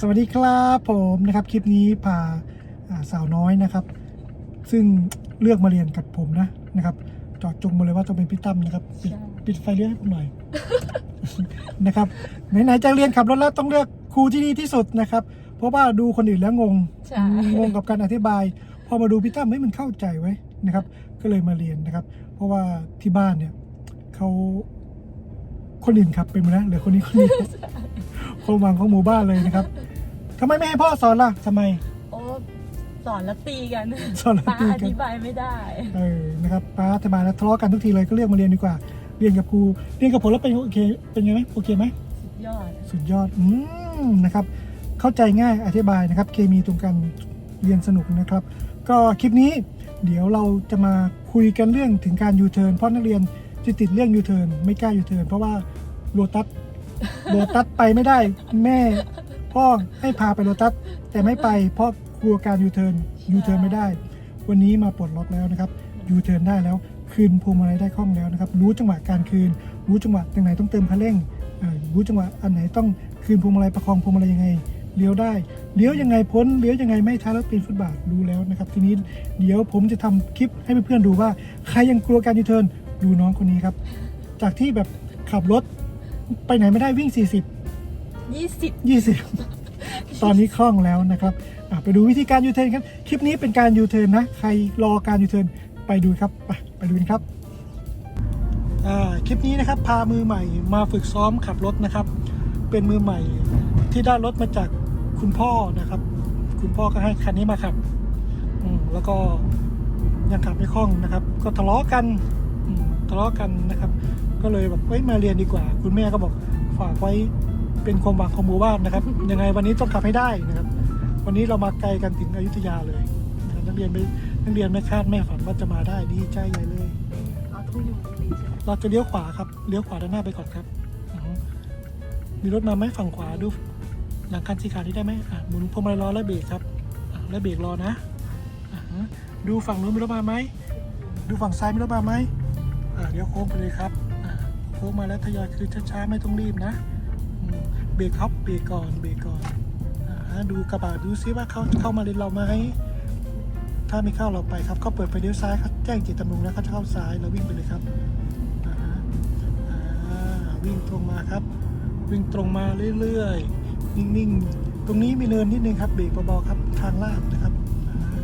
สวัสดีครับผมนะครับคลิปนี้พาอ่าสาวน้อยนะครับ ซึ่งเลือกมาเรียนกับผมนะนะครับเจอดจงมาเลยว่าต้องเป็นพี่ตั้มนะครับปิดใช่ปิดไฟเลี้ยงให้ผมหน่อยนะครับไหนๆจะเรียนขับรถแล้วต้องเลือกครูที่ดีที่สุดนะครับ เพราะว่าดูคนอื่นแล้วงงใช่งงกับการอธิบาย พอมาดูพี่ตั้มไม่มันเข้าใจไว้นะครับ ก็เลยมาเรียนนะครับ เพราะว่าที่บ้านเนี่ยเขาคนอื่นขับไปหมดแล้วเหลือคนนี้คนเดียวความหวังของหมู่บ้านเลยนะครับ ทำไมไม่ให้พ่อสอนล่ะทำไม โอ้สอนแล้วตีกันสอนแล้วป้าตีอกันธิบายไม่ได้ เออนะครับป้าอธิบายแล้วทะเลาะกันทุกทีเลยก็เรียกมาเรียนดีกว่า เรียนกับครูเรียนกับผมแล้วเป็นโอเคเป็นไงไหมโอเคไหม สุดยอด สุดยอด อืม นะครับ เข้าใจง่าย อธิบายนะครับ เคมีตรงกันเรียนสนุกนะครับ ก็คลิปนี้เดี๋ยวเราจะมาคุยกันเรื่องถึงการยูเทิร์น เพราะนักเรียนจะติดเรื่องยูเทิร์น ไม่กล้ายูเทิร์น เพราะว่าโลตัส โลตัสไปไม่ได้ แม่ พ่อให้พาไปโลตัสแต่ไม่ไปเพราะกลัวการยูเทิร์นยูเทิร์นไม่ได้ วันนี้มาปลดล็อกแล้วนะครับยูเทิร์นได้แล้วคืนพวงมาลัยได้คล่องแล้วนะครับรู้จังหวะการคืน รู้จังหวะตรงไหนต้องเติมคันเร่งอ่ารู้จังหวะอันไหนต้องคืนพวงมาลัยประคองพวงมาลัยยังไงเลี้ยวได้เลี้ยวยังไงพ้นเลี้ยวยังไงไม่ท้ายรถปีนฟุตบาทรู้แล้วนะครับทีนี้เดี๋ยวผมจะทำคลิปให้เพื่อนๆดูว่าใครยังกลัวการยูเทิร์นดูน้องคนนี้ครับ จากที่แบบขับรถไปไหนไม่ได้วิ่ง 40 20 20 ตอนนี้คล่องแล้วนะครับอะไปดูวิธีการยูเทิร์นครับ คลิปนี้เป็นการยูเทิร์นนะ ใครรอการยูเทิร์นไปดูครับไปไปดูกันครับอ่าคลิปนี้นะครับพามือใหม่มาฝึกซ้อมขับรถนะครับ เป็นมือใหม่ที่ได้รถมาจากคุณพ่อนะครับ คุณพ่อก็ให้คันนี้มาขับอืมแล้วก็ยังขับไม่คล่องนะครับ ก็ทะเลาะกันอืมทะเลาะกันนะครับ ก็เลยแบบเอ้ยมาเรียนดีกว่า คุณแม่ก็บอกฝากไว้ เป็นความหวังของหมู่บ้านนะครับ ยังไงวันนี้ต้องขับให้ได้นะครับ วันนี้เรามาไกลกันถึงอยุธยาเลยนะครับนักเรียนไม่นักเรียนไม่คาดไม่ฝันว่าจะมาได้ดีใจใหญ่เลย เราต้องอยู่ตรงนี้ใช่ไหมเราจะเลี้ยวขวาครับ เลี้ยวขวาด้านหน้าไปก่อนครับอือฮึมีรถมาไหมฝั่งขวาดู หลังคันสีขาวนี้ได้ไหมอะหมุนพวงมาลัยรอแล้วเบรกครับอะแล้วเบรกรอนะอ่าฮะดูฝั่งนู้นมีรถมาไหม ดูฝั่งซ้ายมีรถมาไหมอ่าเดี๋ยวโค้งไปเลยครับอ่าโค้งมาแล้วทยอยคือช้าๆไม่ต้องรีบนะ เบรกครับเบรกก่อนเบรกก่อนอ่าฮะดูกระบะดูซิว่าเขาเข้ามาเลนเราไหมถ้าไม่เข้าเราไปครับเขาเปิดไฟเลี้ยวซ้ายเขาแจ้งเจตจำนงแล้วเขาจะเข้าซ้ายเราวิ่งไปเลยครับอ่าฮะอ่าวิ่งตรงมาครับ วิ่งตรงมาเรื่อยๆนิ่งๆตรงนี้มีเนินนิดนึงครับเบรกเบาๆครับทางลาดนะครับอ่าฮะ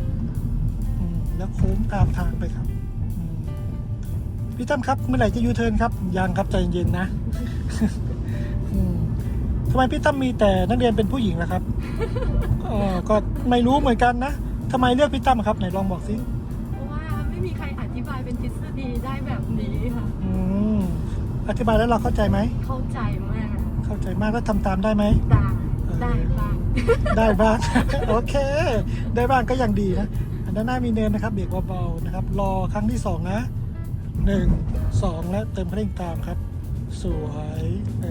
อืมแล้วโค้งตามทางไปครับพี่ตั้มครับเมื่อไหร่จะยูเทิร์นครับยังครับใจเย็นๆนะำไมพี่ตั้มมีแต่นักเรียนเป็นผู้หญิงล่ะครับเออก็ไม่รู้เหมือนกันนะทำไมเลือกพี่ตั้มครับไหนลองบอกสิเพราะว่าไม่มีใครอธิบายเป็นทฤษฎีได้แบบนี้ค่ะอืมอธิบายแล้วเราเข้าใจไหม เข้าใจมากเข้าใจมากแล้วทำตามได้ไหม ได้ได้บ้างได้บ้าง โอเค ได้บ้างก็ยังดีนะอันด้านหน้ามีเนินนะครับ เบรกเบาๆนะครับ รอครั้งที่สองนะหนึ่งสองและเติมคันเร่งตามครับ สวยเอ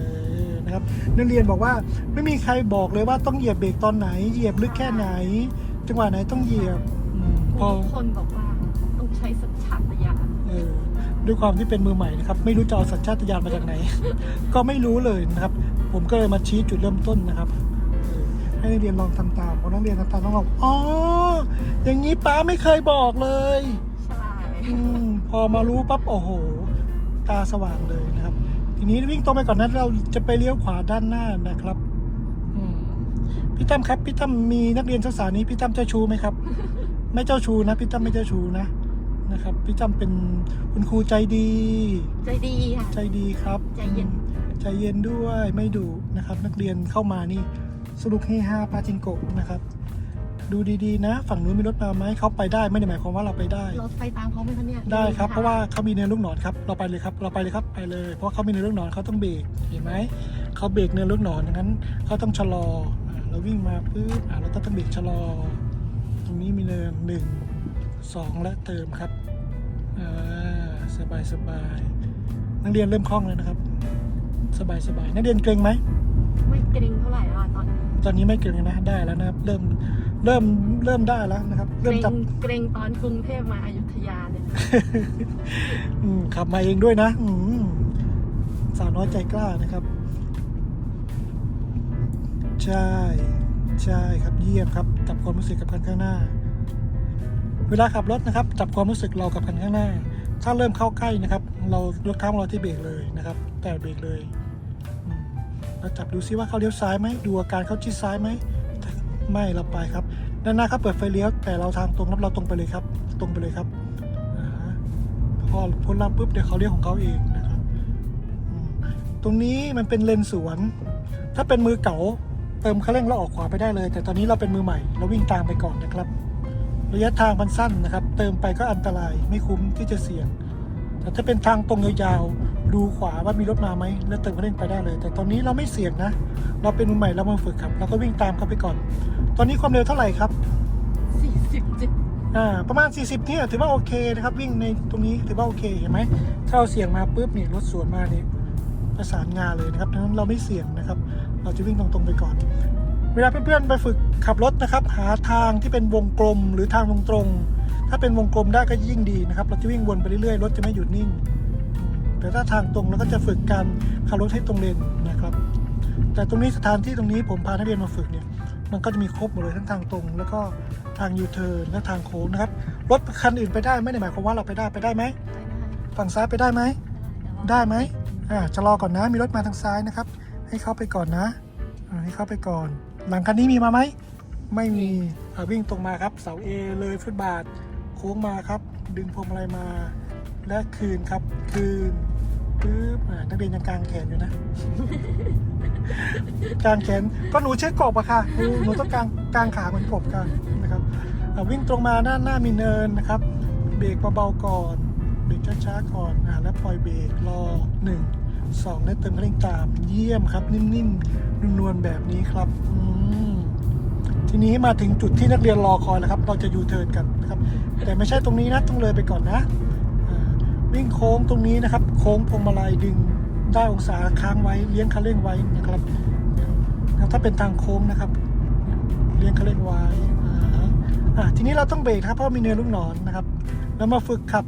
อ นะครับนักเรียนบอกว่าไม่มีใครบอกเลยว่าต้องเหยียบเบรกตอนไหน เหยียบลึกแค่ไหน จังหวะไหนต้องเหยียบอมพอ ทุกคนบอกว่าต้องใช้สัญชาตญาณเออด้วยความที่เป็นมือใหม่นะครับ ไม่รู้จะเอาสัญชาตญาณมาจากไหน ก็ไม่รู้เลยนะครับ ผมก็เลยมาชี้จุดเริ่มต้นนะครับเออให้นักเรียนลองทำตามพอนักเรียนทำตามต้องบอกอ๋ออย่างนี้ป้าไม่เคยบอกเลยใช่อมพอมารู้ปั๊บโอ้โห ตาสว่างเลยนะครับที นี้วิ่งตรงไปก่อนนั้นเราจะไปเลี้ยวขวาด้านหน้านะครับอืมพี่ตั้มครับพี่ตั้มมีนักเรียนศึกษานี้พี่ตั้มเจ้าชู้ไหมครับ ไม่เจ้าชู้นะพี่ตั้มไม่เจ้าชู้นะนะครับ พี่ตั้มเป็นคุณครูใจดี ใจดีค่ะใจดีครับ ใจเย็น ใจเย็นด้วยไม่ดุนะครับ นักเรียนเข้ามานี่สนุกเฮฮาปาจิงโกะนะครับ ดูดีๆนะ ฝั่งนู้นมีรถมาไหมเขาไปได้ไม่ได้หมายความว่าเราไปได้ เราไปตามเขาไหมคะเนี่ยได้ครับเพราะว่าเขามีเนินลูกหนอนครับเราไปเลยครับเราไปเลยครับไปเลย เพราะเขามีเนินลูกหนอนเขาต้องเบรกเห็นไหมเขาเบรกเนินลูกหนอนดังนั้นเขาต้องชะลออ่าเราวิ่งมาปุ๊บอ่าเราก็ต้องเบรกชะลอ ตรงนี้มีเนินหนึ่งสองและเติมครับอ่าสบายสบายนักเรียนเริ่มคล่องแล้วนะครับ สบายสบายนักเรียนเกรงไหมไม่เกรงเท่าไหร่แล้วอะตอนนี้ตอนนี้ไม่เกรงนะได้แล้วนะครับเริ่ม เริ่มเริ่มได้แล้วนะครับ เกเริ่รมงจับ เกรงตอนกรุงเทพมาอยุธยาเลยนะอืมขับมาเองด้วยนะ อืมสาวน้อยใจกล้านะครับ ใช่ ใช่ครับเยี่ยมครับ จับความรู้สึกกับคันข้างหน้า เวลาขับรถนะครับ จับความรู้สึกเรากับคันข้างหน้า ถ้าเริ่มเข้าใกล้นะครับ เรายกเท้าของเราที่เบรกเลยนะครับ แต่เบรกเลยอืมแล้วจับดูซิว่าเขาเลี้ยวซ้ายไหมดูอาการเขาชิดซ้ายไหมไม่เราไปครับ ด้านหน้าเขาเปิดไฟเลี้ยวแต่เราทางตรงครับเราตรงไปเลยครับ ตรงไปเลยครับอ่าฮะพอพ้นลำปุ๊บเดี๋ยวเขาเลี้ยวของเขาเองนะครับตรงนี้มันเป็นเลนสวน ถ้าเป็นมือเก่าเติมคันเร่งแล้วออกขวาไปได้เลย แต่ตอนนี้เราเป็นมือใหม่เราวิ่งตามไปก่อนนะครับ ระยะทางมันสั้นนะครับ เติมไปก็อันตรายไม่คุ้มที่จะเสี่ยง แต่ถ้าเป็นทางตรงยาวๆดูขวาว่ามีรถมาไหมแล้วเติมคันเร่งไปได้เลย แต่ตอนนี้เราไม่เสี่ยงนะ เราเป็นมือใหม่เรามาฝึกขับเราก็วิ่งตามเขาไปก่อน ตอนนี้ความเร็วเท่าไหร่ครับ47อ่าประมาณ 40เนี่ยถือว่าโอเคนะครับ วิ่งในตรงนี้ถือว่าโอเคเห็นไหมถ้าเราเสี่ยงมาปุ๊บเนี่ยรถสวนมาเนี่ยประสานงานเลยนะครับดังนั้นเราไม่เสี่ยงนะครับ เราจะวิ่งตรงๆไปก่อน เวลาเพื่อนๆไปฝึกขับรถนะครับ หาทางที่เป็นวงกลมหรือทางตรงๆ ถ้าเป็นวงกลมได้ก็ยิ่งดีนะครับ เราจะวิ่งวนไปเรื่อยๆ รถจะไม่หยุดนิ่งอืมแต่ถ้าทางตรงเราก็จะฝึกการขับรถให้ตรงเลนนะครับ แต่ตรงนี้สถานที่ตรงนี้ผมพานักเรียนมาฝึกเนี่ย มันก็จะมีครบหมดเลยทั้งทางตรง แล้วก็ทางยูเทิร์นและทางโค้งนะครับ รถคันอื่นไปได้ไม่ได้หมายความว่าเราไปได้ไปได้ไหม ฝั่งซ้ายไปได้ไหม ได้ไหมอ่าชะลอก่อนนะ มีรถมาทางซ้ายนะครับ ให้เขาไปก่อนนะอ่าให้เขาไปก่อน หลังคันนี้มีมาไหม ไม่มีอ่าวิ่งตรงมาครับ เสาเอเลยฟุตบาท โค้งมาครับ ดึงพวงมาลัยมา และคืนครับ คืนปึ๊บอ่านักเรียนยังกางแขนอยู่นะ กางแขนก็หนูเช็คกบอะค่ะหนูต้องกางกางขาเหมือนกบกันนะครับอ่าวิ่งตรงมาด้าหน้ามีเนินนะครับ เบรกเบาๆก่อนเบรกช้าๆก่อนอ่าแล้วปล่อยเบรกรอหนึ่งสองแล้วเติมคันเร่งตามเยี่ยมครับ นิ่มๆนวลๆแบบนี้ครับอืม ทีนี้มาถึงจุดที่นักเรียนรอคอยแล้วครับ เราจะยูเทิร์นกันนะครับ แต่ไม่ใช่ตรงนี้นะ ต้องเลยไปก่อนนะวิ่งโค้งตรงนี้นะครับ โค้งพวงมาลัยดึงได้องศาค้างไว้เลี้ยงคันเร่งไว้นะครับถ้าเป็นทางโค้งนะครับ เลี้ยงคันเร่งไว้ทีนี้เราต้องเบรกครับเพราะมีเนินลูกหนอนนะครับแล้วมาฝึกขับ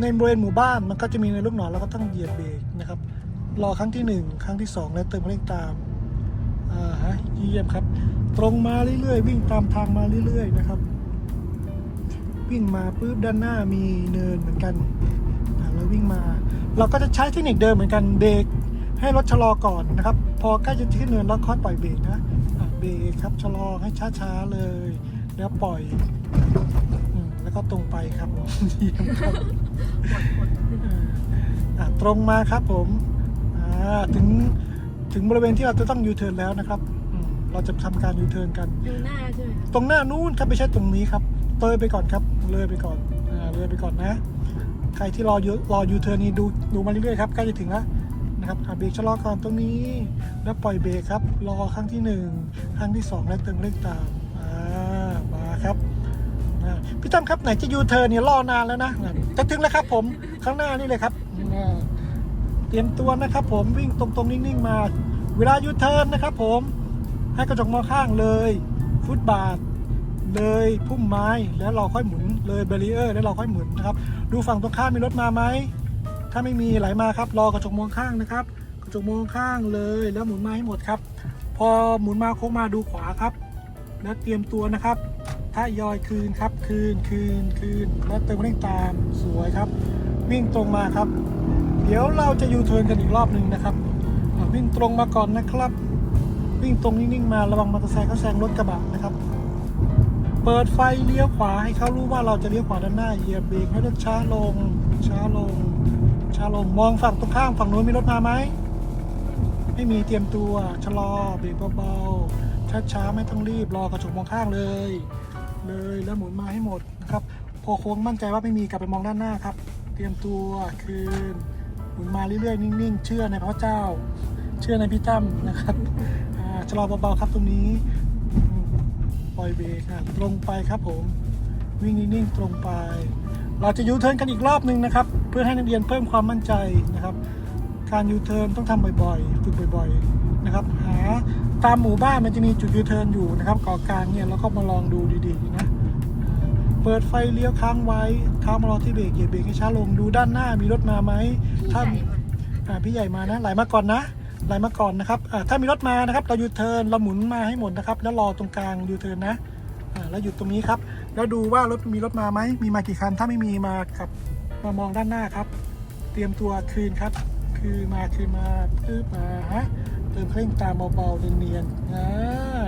ในบริเวณหมู่บ้านมันก็จะมีในลูกหนอนเราก็ต้องเหยียบเบรกนะครับรอครั้งที่หนึ่งครั้งที่สองแล้วเติมเร่งตามอ่าฮะเยี่ยมครับ ตรงมาเรื่อยๆ วิ่งตามทางมาเรื่อย ๆ นะครับ วิ่งมาปุ๊บด้านหน้ามีเนินเหมือนกันเราวิ่งมา เราก็จะใช้เทคนิคเดิมเหมือนกันเบรกให้รถชะลอก่อนนะครับ พอใกล้จะขึ้นเนินเราค่อยปล่อยเบรกนะเบรกครับชะลอให้ช้าๆเลย แล้วปล่อยอแล้วก็ตรงไปครับผมตรงมาครับผมถึงถึงบริเวณที่เราจะต้องยูเทิร์นแล้วนะครับ เราจะทำการยูเทิร์นกัน ดูหน้าใช่ไหมคะตรงหน้านู้นครับไม่ใช่ตรงนี้ครับเตยไปก่อนครับเลยไปก่อนอ่าเลยไปก่อนนะ ใครที่รอยูรอยูเทิร์นนี่ดูดูมาเรื่อยๆครับใกล้จะถึงแล้วนะครับอะเบรกชะลอก่อนตรงนี้ แล้วปล่อยเบรกครับ รอครั้งที่หนึ่งครั้งที่สองแล้วเติมเลขตามอ่ามาครับอ่าพี่ตั้มครับไหนจะยูเทิร์นเนี่ยรอนานแล้วนะจะถึงแล้วครับผมข้างหน้านี่เลยครับอ่าเตรียมตัวนะครับผมวิ่งตรงๆนิ่งๆมา เวลายูเทิร์นนะครับผม ให้กระจกมองข้างเลย ฟุตบาทเลยพุ่มไม้แล้วเราค่อยหมุนเลยเบรีเออร์แล้วเราค่อยหมุนนะครับ ดูฝั่งตรงข้ามมีรถมาไหมถ้าไม่มีไหลมาครับ รอกระจกมองข้างนะครับ กระจกมองข้างเลยแล้วหมุนมาให้หมดครับ พอหมุนมาโค้งมาดูขวาครับ แล้วเตรียมตัวนะครับ ถ้ายอยคืนครับคืนคืนคืนแล้วเติมเร่งตามสวยครับ วิ่งตรงมาครับ เดี๋ยวเราจะยูเทิร์นกันอีกรอบหนึ่งนะครับวิ่งตรงมาก่อนนะครับ วิ่งตรงนิ่งๆมาระวังมอเตอร์ไซค์เขาแซงรถกระบะนะครับ เปิดไฟเลี้ยวขวาให้เขารู้ว่าเราจะเลี้ยวขวาด้านหน้าเหยียบเบรกให้รถช้าลง ช้าลง ช้าลงมองฝั่งตรงข้ามฝั่งนู้นมีรถมาไหมไม่มีเตรียมตัวชะลอเบรกเบาๆช้าๆไม่ต้องรีบรอกระจกมองข้างเลย เลยแล้วหมุนมาให้หมดนะครับพอโค้งมั่นใจว่าไม่มีกลับไปมองด้านหน้าครับ เตรียมตัวคืนหมุนมาเรื่อยๆนิ่งๆ เชื่อในพระเจ้า เชื่อในพี่ตั้มนะครับ ชะลอเบาๆครับตรงนี้อืมปล่อยเบรกอะตรงไปครับผม วิ่งนิ่งๆตรงไป เราจะยูเทิร์นกันอีกรอบหนึ่งนะครับ เพื่อให้นักเรียนเพิ่มความมั่นใจนะครับ การยูเทิร์นต้องทำบ่อยๆ ฝึกบ่อยๆนะครับ หาตามหมู่บ้านมันจะมีจุดยูเทิร์นอยู่นะครับเกาะกลางเนี่ยเราก็มาลองดูดีๆนะอ่าเปิดไฟเลี้ยวค้างไว้ค้างมารอที่เบรกเหยียบเบรกให้ช้าลงดูด้านหน้ามีรถมาไหมพี่ถ้าใหญ่มาอ่าพี่ใหญ่มานะไหลมาก่อนนะ ไหลมาก่อนนะครับถ้ามีรถมานะครับ เรายูเทิร์นเราหมุนมาให้หมดนะครับ แล้วรอตรงกลางยูเทิร์นนะแล้วหยุดตรงนี้ครับ แล้วดูว่ารถมีรถมาไหมมีมากี่คัน ถ้าไม่มีมากับมามองด้านหน้าครับ เตรียมตัวคืนครับ คือมาคืนมาปึ๊บมาฮะเติมเครื่องตามเบาๆเนียนๆอ่า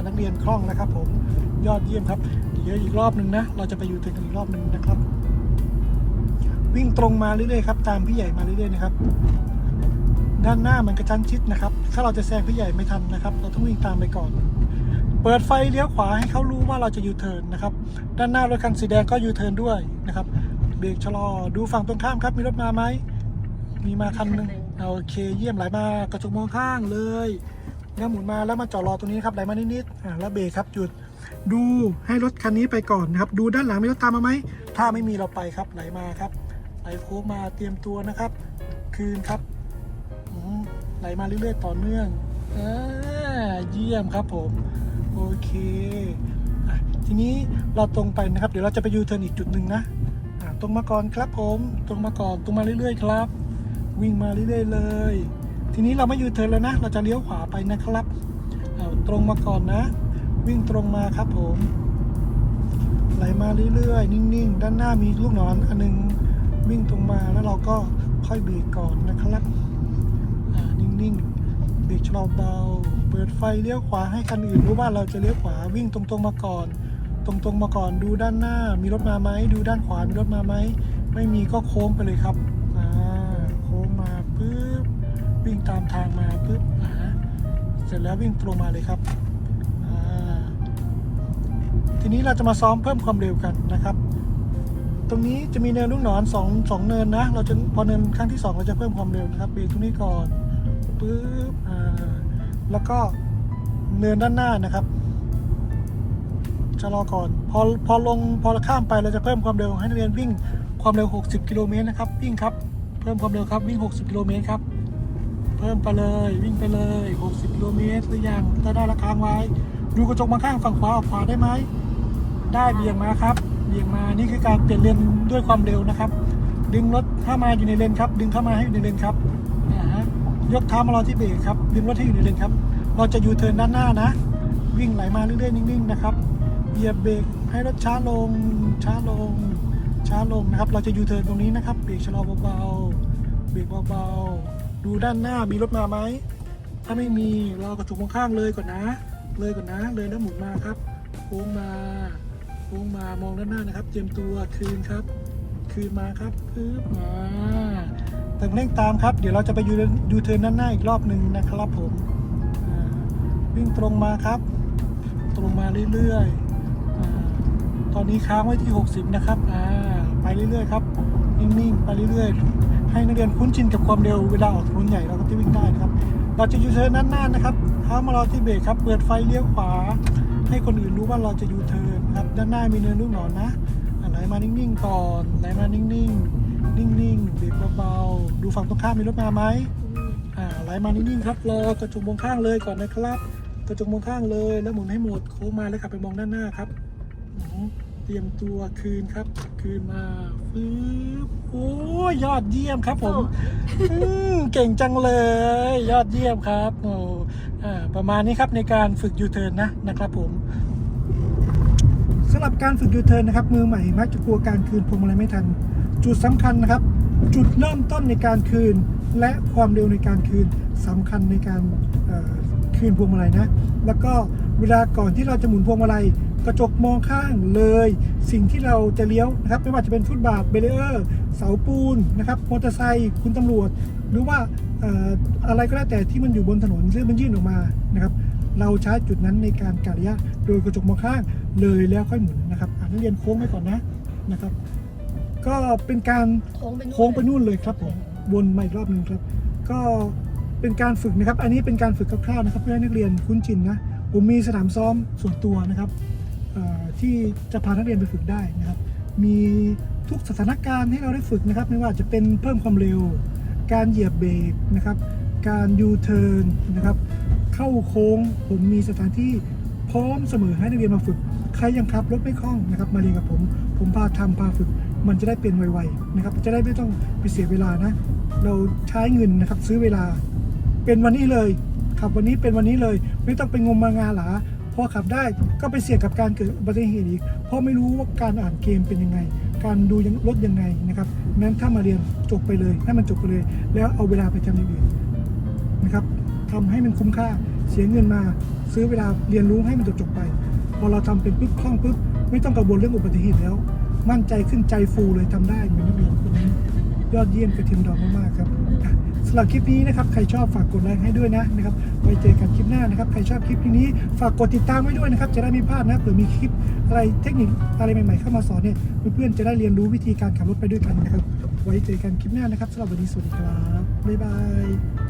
นักเรียนคล่องนะครับ ผมยอดเยี่ยมครับเดี๋ยวอีกรอบหนึ่งนะ เราจะไปยูเทิร์นกันอีกรอบหนึ่งนะครับ วิ่งตรงมาเรื่อยๆครับตามพี่ใหญ่มาเรื่อยๆนะครับ ด้านหน้ามันกระชั้นชิดนะครับ ถ้าเราจะแซงพี่ใหญ่ไม่ทันนะครับ เราต้องวิ่งตามไปก่อน เปิดไฟเลี้ยวขวาให้เขารู้ว่าเราจะยูเทิร์นนะครับ ด้านหน้ารถคันสีแดงก็ยูเทิร์นด้วยนะครับ เบรกชะลอ ดูฝั่งตรงข้ามครับ มีรถมาไหม มีมาคันหนึงเอาโอเค เยี่ยมไหลมากระจกมองข้างเลยแล้วหมุนมาแล้วมาจอดรอตรงนี้ครับไหลมานิดๆอ่าแล้วเบรกครับหยุดดูให้รถคันนี้ไปก่อนนะครับ ดูด้านหลังมีรถตามมาไหม ถ้าไม่มีเราไปครับไหลมาครับไหลโค้งมาเตรียมตัวนะครับ คืนครับอืม ไหลมาเรื่อยๆต่อเนื่องอ่าเยี่ยมครับผม โอเคอทีนี้เราตรงไปนะครับ เดี๋ยวเราจะไปยูเทิร์นอีกจุดหนึ่งนะตรงมาก่อนครับผม ตรงมาก่อนตรงมาเรื่อยๆครับ วิ่งมาเรื่อยๆเลย ทีนี้เราไม่ยูเทิร์นแล้วนะ เราจะเลี้ยวขวาไปนะครับเอาตรงมาก่อนนะ วิ่งตรงมาครับผมไหลมาเรื่อยๆ นิ่งๆ ด้านหน้ามีลูกหนอนอันหนึง วิ่งตรงมาแล้วเราก็ค่อยเบรกก่อนนะครับ นิ่งๆเบรกชะลอเบา เปิดไฟเลี้ยวขวาให้คันอื่นรู้ว่าเราจะเลี้ยวขวาวิ่งตรงๆมาก่อน ตรงๆมาก่อนดูด้านหน้า มีรถมาไหมดูด้านขวามีรถมาไหมไม่มีก็โค้งไปเลยครับอ่าโค้งมาปุ๊บวิ่งตามทางมาปุ๊บอ่าเสร็จแล้ววิ่งตรงมาเลยครับอ่าทีนี้เราจะมาซ้อมเพิ่มความเร็วกันนะครับ ตรงนี้จะมีเนินลูกหนอนสองสองเนินนะ เราจะพอเนินครั้งที่สองเราจะเพิ่มความเร็วนะครับเบรกตรงนี้ก่อน ปึ๊บอ่าแล้วก็เนินด้านหน้านะครับชะลอก่อน พอพอลงพอข้ามไปเราจะเพิ่มความเร็วให้นักเรียนวิ่งความเร็ว 60 กิโลเมตรนะครับ วิ่งครับ เพิ่มความเร็วครับวิ่ง 60 กิโลเมตรครับ เพิ่มไปเลยวิ่งไปเลย 60 กิโลเมตรหรือยังถ้าได้ละค้างไว้ ดูกระจกมาข้างฝั่งขวาออกขวาได้ไหมได้เบี่ยงมาครับเบี่ยงมานี่คือการเปลี่ยนเลนด้วยความเร็วนะครับ ดึงรถเข้ามาอยู่ในเลนครับ ดึงเข้ามาให้อยู่ในเลนครับ ยกเท้ามารอที่เบรกครับดึงรถให้อยู่ในเลนครับ เราจะยูเทิร์นด้านหน้านะ วิ่งไหลมาเรื่อยๆนิ่งๆนะครับเหยียบเบรกให้รถช้าลงช้าลงช้าลงนะครับ เราจะยูเทิร์นตรงนี้นะครับเบรกชะลอเบาๆเบรกเบาๆดูด้านหน้ามีรถมาไหมถ้าไม่มีเรากระจกมข้างเลยก่อนนะ เลยก่อนนะเลยแล้วหมุนมาครับโค้งมาโค้งมามองด้านหน้านะครับ เตรียมตัวคืนครับ คืนมาครับปึ๊บมา เติมเร่งตามครับ เดี๋ยวเราจะไปยูยูเทิร์นด้านหน้าอีกรอบหนึ่งนะครับผมวิ่งตรงมาครับ ตรงมาเรื่อยๆอตอนนี้ค้างไว้ที่ 60 นะครับไปเรื่อยๆครับนิ่งๆไปเรื่อยๆ ให้นักเรียนคุ้นชินกับความเร็วเวลาออกถนนใหญ่เราก็จะวิ่งได้นะครับ เราจะยูเทิร์นด้านหน้านะครับเท้ามารอที่เบรกครับ เปิดไฟเลี้ยวขวา ให้คนอื่นรู้ว่าเราจะยูเทิร์นครับด้านหน้ามีเนินลูกหนอนนะอะไหลมานิ่งๆก่อนไหลมานิ่งๆ นิ่งๆเบรกเบาๆดูฝั่งตรงข้ามมีรถมาไหมอ่าไหลมานิ่งๆครับรอกระจกมองข้างเลยก่อนนะครับ กระจกมองข้างเลยแล้วหมุนให้หมดโค้งมาแล้วขับไปมองด้านหน้าครับอือหือเตรียมตัวคืนครับ คืนมาฟืบโอ้ยยอดเยี่ยมครับผมอืมเก่งจังเลย ยอดเยี่ยมครับโอ้อ่าประมาณนี้ครับในการฝึกยูเทิร์นนะนะครับผมสำหรับการฝึกยูเทิร์นนะครับมือใหม่มักจะกลัวการคืนพวงมาลัยไม่ทัน จุดสำคัญนะครับ จุดเริ่มต้นในการคืน และความเร็วในการคืนสำคัญในการคืนพวงมาลัยนะ แล้วก็เวลาก่อนที่เราจะหมุนพวงมาลัยกระจกมองข้างเลย สิ่งที่เราจะเลี้ยวนะครับไม่ว่าจะเป็นฟุตบาทเบรเออร์เสาปูนนะครับมอเตอร์ไซค์คุณตำรวจ หรือว่าออะไรก็แล้วแต่ที่มันอยู่บนถนนหรือมันยื่นออกมานะครับเราใช้จุดนั้นในการกะระยะโดยกระจกมองข้างเลยแล้วค่อยหมุนนะครับอะนักเรียนโค้งไว้ก่อนนะนะครับ ก็เป็นการโค้งไปนู่น โค้งไปนู่นเลยครับผมวนมาอีกรอบหนึ่งครับ ก็เป็นการฝึกนะครับ อันนี้เป็นการฝึกคร่าวๆนะครับเพื่อให้นักเรียนคุ้นชินนะผมมีสนามซ้อมส่วนตัวนะครับเอ่อที่จะพานักเรียนไปฝึกได้นะครับ มีทุกสถานการณ์ให้เราได้ฝึกนะครับ ไม่ว่าจะเป็นเพิ่มความเร็ว การเหยียบเบรกนะครับ การยูเทิร์นนะครับ เข้าโค้งผมมีสถานที่พร้อมเสมอให้นักเรียนมาฝึก ใครยังขับรถไม่คล่องนะครับ มาเรียนกับผม ผมพาทำพาฝึก มันจะได้เป็นไวๆนะครับ จะได้ไม่ต้องไปเสียเวลานะ เราใช้เงินนะครับซื้อเวลา เป็นวันนี้เลยขับวันนี้เป็นวันนี้เลย ไม่ต้องไปงมมางาหลาพอขับได้ก็ไปเสี่ยงกับการเกิดอุบัติเหตุอีก เพราะไม่รู้ว่าการอ่านเกมเป็นยังไง การดูยังรถยังไงนะครับนั้นถ้ามาเรียนจบไปเลย ให้มันจบไปเลย แล้วเอาเวลาไปทำอย่างอื่นนะครับทำให้มันคุ้มค่าเสียเงินมาซื้อเวลาเรียนรู้ให้มันจบจบไป พอเราทำเป็นปุ๊บคล่องปุ๊บไม่ต้องกังวลเรื่องอุบัติเหตุแล้ว มั่นใจขึ้นใจฟูเลยทำได้เหมือนนักเรียนคนนี้ยอดเยี่ยมกระทิมดอกมากๆครับสำหรับคลิปนี้นะครับใครชอบฝากกดไลค์ให้ด้วยนะนะครับไว้เจอกันคลิปหน้านะครับใครชอบคลิปนี้ฝากกดติดตามไว้ด้วยนะครับ จะได้ไม่พลาดนะเผื่อมีคลิปอะไรเทคนิคอะไรใหม่ๆเข้ามาสอนเนี่ยเพื่อนๆจะได้เรียนรู้วิธีการขับรถไปด้วยกันนะครับ ไว้เจอกันคลิปหน้านะครับสำหรับวันนี้สวัสดีครับบ๊ายบาย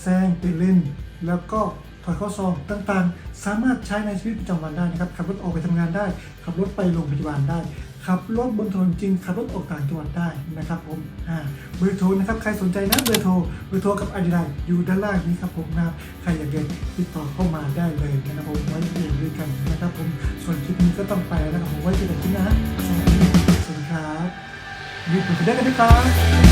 แซงเปลี่ยนเลนแล้วก็ถอยข้าซองต่างๆ สามารถใช้ในชีวิตประจำวันได้นะครับ ขับรถออกไปทำงานได้ ขับรถไปโรงพยาบาลได้ ขับรถบนถนนจริง ขับรถออกต่างจังหวัดได้นะครับผมเบอร์โทรนะครับ ใครสนใจนะเบอร์โทร เบอร์โทรกับอดีไลอยู่ด้านล่างนี้ครับผมนะใครอยากเรียนติดต่อเข้ามาได้เลยนะครับผมไว้เรียนด้วยกันนะครับผม ส่วนคลิปนี้ก็ต้องไปแล้วนะครับผมไว้เจอกันที่หน้าสวัสดีครับรีบไปได้กันนะครับ